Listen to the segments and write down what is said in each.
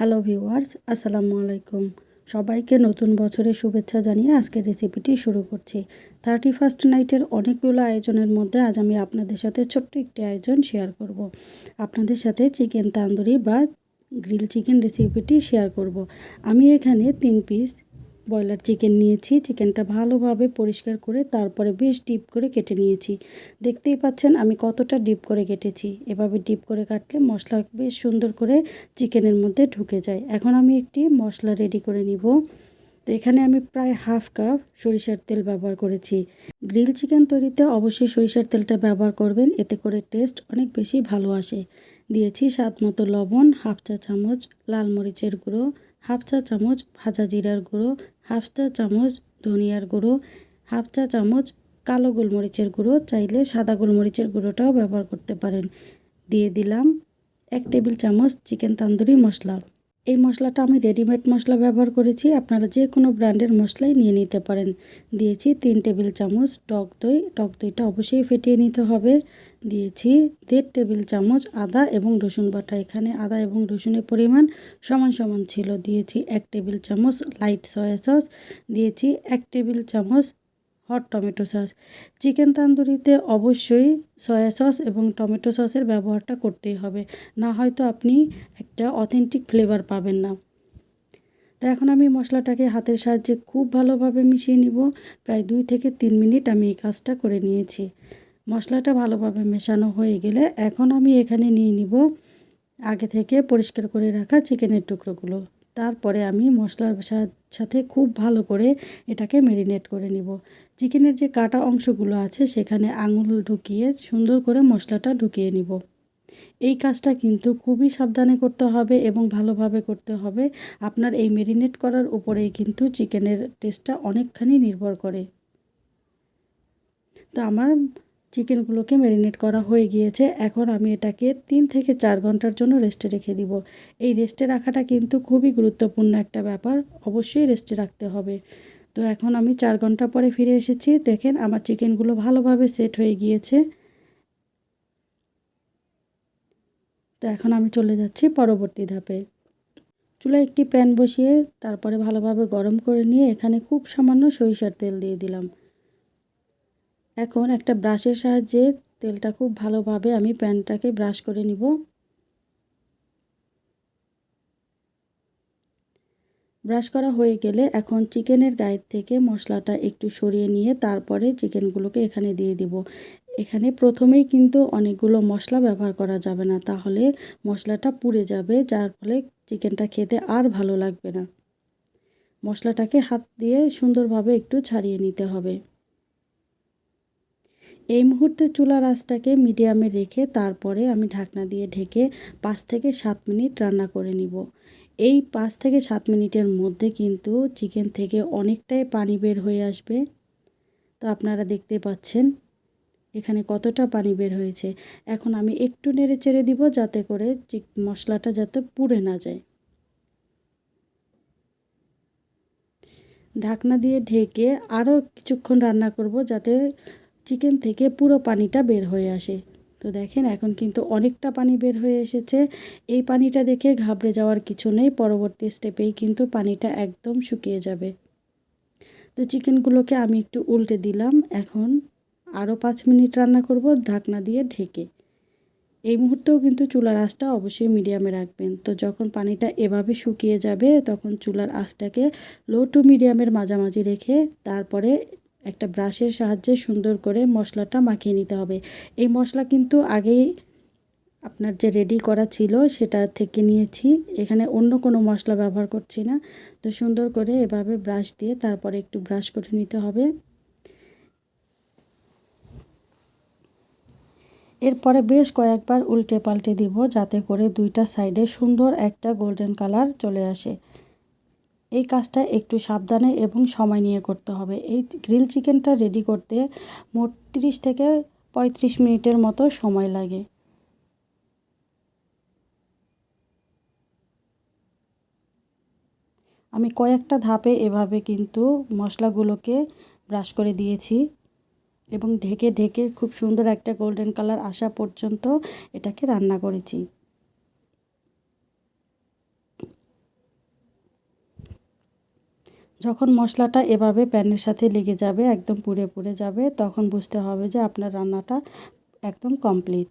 Hello viewers, আসসালামু আলাইকুম সবাইকে নতুন বছরের শুভেচ্ছা জানিয়ে আজকের রেসিপিটি শুরু করছি থার্টি ফার্স্ট নাইটের অনেকগুলো আয়োজনের মধ্যে আজ আমি আপনাদের সাথে ছোট্ট একটি আয়োজন শেয়ার করব। আপনাদের সাথে চিকেন তান্দুরি বা গ্রিল চিকেন রেসিপিটি শেয়ার করব। আমি এখানে তিন পিস ব্রয়লার চিকেন নিয়েছি। চিকেনটা ভালোভাবে পরিষ্কার করে তারপরে বেশ ডিপ করে কেটে নিয়েছি। দেখতেই পাচ্ছেন আমি কতটা ডিপ করে কেটেছি। এভাবে ডিপ করে কাটলে মশলা বেশ সুন্দর করে চিকেনের মধ্যে ঢুকে যায়। এখন আমি একটি মশলা রেডি করে নিব। তো এখানে আমি প্রায় হাফ কাপ সরিষার তেল ব্যবহার করেছি। গ্রিল চিকেন তৈরিতে অবশ্যই সরিষার তেলটা ব্যবহার করবেন। এতে করে টেস্ট অনেক বেশি ভালো আসে। দিয়েছি স্বাদ মতো লবণ, হাফ চা চামচ লাল মরিচের গুঁড়ো হাফ চা চামচ ভাজা জিরার গুঁড়ো, হাফ চা চামচ ধনিয়ার গুঁড়ো, হাফ চা চামচ কালো গোলমরিচের গুঁড়ো। চাইলে সাদা গোলমরিচের গুঁড়োটাও ব্যবহার করতে পারেন। দিয়ে দিলাম এক টেবিল চামচ চিকেন তান্দুরি মশলা। এই মশলাটা আমি রেডিমেড মশলা ব্যবহার করেছি। আপনারা যে কোনো ব্র্যান্ডের মশলাই নিয়ে নিতে পারেন। দিয়েছি তিন টেবিল চামচ টক দই। টক দইটা অবশ্যই ফেটিয়ে নিতে হবে। দিয়েছি দেড় টেবিল চামচ আদা এবং রসুন বাটা। এখানে আদা এবং রসুনের পরিমাণ সমান সমান ছিল। দিয়েছি এক টেবিল চামচ লাইট সয়া সস দিয়েছি এক টেবিল চামচ হট টমেটো সস চিকেন তান্দুরিতে অবশ্যই সয়া সস এবং টমেটো সসের ব্যবহারটা করতেই হবে। না হয়তো আপনি একটা অথেন্টিক ফ্লেভার পাবেন না। তো এখন আমি মশলাটাকে হাতের সাহায্যে খুব ভালোভাবে মিশিয়ে নিব। প্রায় দুই থেকে তিন মিনিট আমি এই কাজটা করে নিয়েছি। মশলাটা ভালোভাবে মেশানো হয়ে গেলে এখন আমি এখানে নিয়ে নিব আগে থেকে পরিষ্কার করে রাখা চিকেনের টুকরোগুলো। তারপরে আমি মশলার সাথে খুব ভালো করে এটাকে ম্যারিনেট করে নিব। চিকেনের যে কাটা অংশগুলো আছে সেখানে আঙুল ঢুকিয়ে সুন্দর করে মশলাটা ঢুকিয়ে নিব। এই কাজটা কিন্তু খুবই সাবধানে করতে হবে এবং ভালোভাবে করতে হবে। আপনার এই ম্যারিনেট করার উপরেই কিন্তু চিকেনের টেস্টটা অনেকখানি নির্ভর করে। তো আমার চিকেনগুলোকে ম্যারিনেট করা হয়ে গিয়েছে। এখন আমি এটাকে তিন থেকে চার ঘণ্টার জন্য রেস্টে রেখে দিব। এই রেস্টে রাখাটা কিন্তু খুবই গুরুত্বপূর্ণ একটা ব্যাপার। অবশ্যই রেস্টে রাখতে হবে। তো এখন আমি চার ঘণ্টা পরে ফিরে এসেছি। দেখেন আমার চিকেনগুলো ভালোভাবে সেট হয়ে গিয়েছে। তো এখন আমি চলে যাচ্ছি পরবর্তী ধাপে। চুলায় একটি প্যান বসিয়ে তারপরে ভালোভাবে গরম করে নিয়ে এখানে খুব সামান্য সরিষার তেল দিয়ে দিলাম। এখন একটা ব্রাশের সাহায্যে তেলটা খুব ভালোভাবে আমি প্যানটাকে ব্রাশ করে নিব। ব্রাশ করা হয়ে গেলে এখন চিকেনের গায়ের থেকে মশলাটা একটু সরিয়ে নিয়ে তারপরে চিকেনগুলোকে এখানে দিয়ে দিব। এখানে প্রথমেই কিন্তু অনেকগুলো মশলা ব্যবহার করা যাবে না, তাহলে মশলাটা পুড়ে যাবে, যার ফলে চিকেনটা খেতে আর ভালো লাগবে না। মশলাটাকে হাত দিয়ে সুন্দরভাবে একটু ছাড়িয়ে নিতে হবে। এই মুহূর্তে চুলার আঁচটাকে মিডিয়ামে রেখে তারপরে আমি ঢাকনা দিয়ে ঢেকে পাঁচ থেকে সাত মিনিট রান্না করে নিব। এই পাঁচ থেকে সাত মিনিটের মধ্যে কিন্তু চিকেন থেকে অনেকটাই পানি বের হয়ে আসবে। তো আপনারা দেখতে পাচ্ছেন এখানে কতটা পানি বের হয়েছে। এখন আমি একটু নেড়ে চেড়ে দিব যাতে করে মশলাটা যাতে পুড়ে না যায়। ঢাকনা দিয়ে ঢেকে আরও কিছুক্ষণ রান্না করব যাতে চিকেন থেকে পুরো পানিটা বের হয়ে আসে। তো দেখেন, এখন কিন্তু অনেকটা পানি বের হয়ে এসেছে। এই পানিটা দেখে ঘাবড়ে যাওয়ার কিছু নেই। পরবর্তী স্টেপেই কিন্তু পানিটা একদম শুকিয়ে যাবে। তো চিকেনগুলোকে আমি একটু উল্টে দিলাম। এখন আরও পাঁচ মিনিট রান্না করব ঢাকনা দিয়ে ঢেকে। এই মুহূর্তেও কিন্তু চুলার আঁচটা অবশ্যই মিডিয়ামে রাখবেন। তো যখন পানিটা এভাবে শুকিয়ে যাবে, তখন চুলার আঁচটাকে লো টু মিডিয়ামের মাঝামাঝি রেখে তারপরে একটা ব্রাশের সাহায্যে সুন্দর করে মশলাটা মাখিয়ে নিতে হবে। এই মশলা কিন্তু আগেই আপনার যে রেডি করা ছিল সেটা থেকে নিয়েছি। এখানে অন্য কোনো মশলা ব্যবহার করছি না। তো সুন্দর করে এভাবে ব্রাশ দিয়ে তারপরে একটু ব্রাশ করে নিতে হবে। এরপরে বেশ কয়েকবার উল্টে পাল্টে দিব যাতে করে দুইটা সাইডে সুন্দর একটা গোল্ডেন কালার চলে আসে। এই কাজটা একটু সাবধানে এবং সময় নিয়ে করতে হবে। এই গ্রিল চিকেনটা রেডি করতে মোট তিরিশ থেকে পঁয়ত্রিশ মিনিটের মতো সময় লাগে। আমি কয়েকটা ধাপে এভাবে কিন্তু মশলাগুলোকে ব্রাশ করে দিয়েছি এবং ঢেকে ঢেকে খুব সুন্দর একটা গোল্ডেন কালার আসা পর্যন্ত এটাকে রান্না করেছি। যখন মশলাটা এভাবে প্যানের সাথে লেগে যাবে, একদম পুড়ে পুড়ে যাবে, তখন বুঝতে হবে যে আপনার রান্নাটা একদম কমপ্লিট।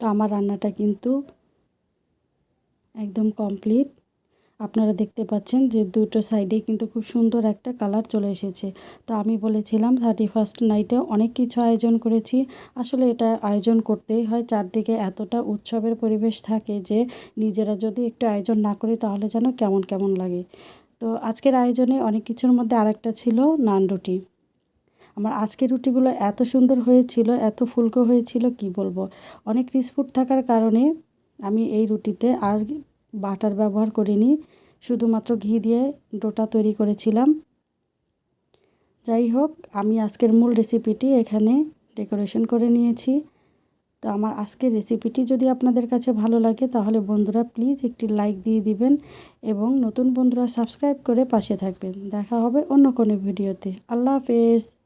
তো আমার রান্নাটা কিন্তু একদম কমপ্লিট। আপনারা দেখতে পাচ্ছেন যে দুটো সাইডে কিন্তু খুব সুন্দর একটা কালার চলে এসেছে। তো আমি বলেছিলাম থার্টি ফার্স্ট নাইটে অনেক কিছু আয়োজন করেছি। আসলে এটা আয়োজন করতেই হয়, চারদিকে এতটা উৎসবের পরিবেশ থাকে যে নিজেরা যদি একটু আয়োজন না করি তাহলে যেন কেমন কেমন লাগে। তো আজকের আয়োজনে অনেক কিছুর মধ্যে আরেকটা ছিল নান রুটি। আমার আজকের রুটিগুলো এত সুন্দর হয়েছিল, এত ফুলকো হয়েছিল, কি বলব? অনেক ক্রিসফুট থাকার কারণে আমি এই রুটিতে আর বাটার ব্যবহার করিনি, শুধুমাত্র ঘি দিয়ে ডোটা তৈরি করেছিলাম। যাই হোক, আমি আজকের মূল রেসিপিটি এখানে ডেকোরেশন করে নিয়েছি। তো আমার আজকের রেসিপিটি যদি আপনাদের কাছে ভালো লাগে, তাহলে বন্ধুরা প্লিজ একটি লাইক দিয়ে দিবেন এবং নতুন বন্ধুরা সাবস্ক্রাইব করে পাশে থাকবেন। দেখা হবে অন্য কোনো ভিডিওতে। আল্লাহ হাফেজ।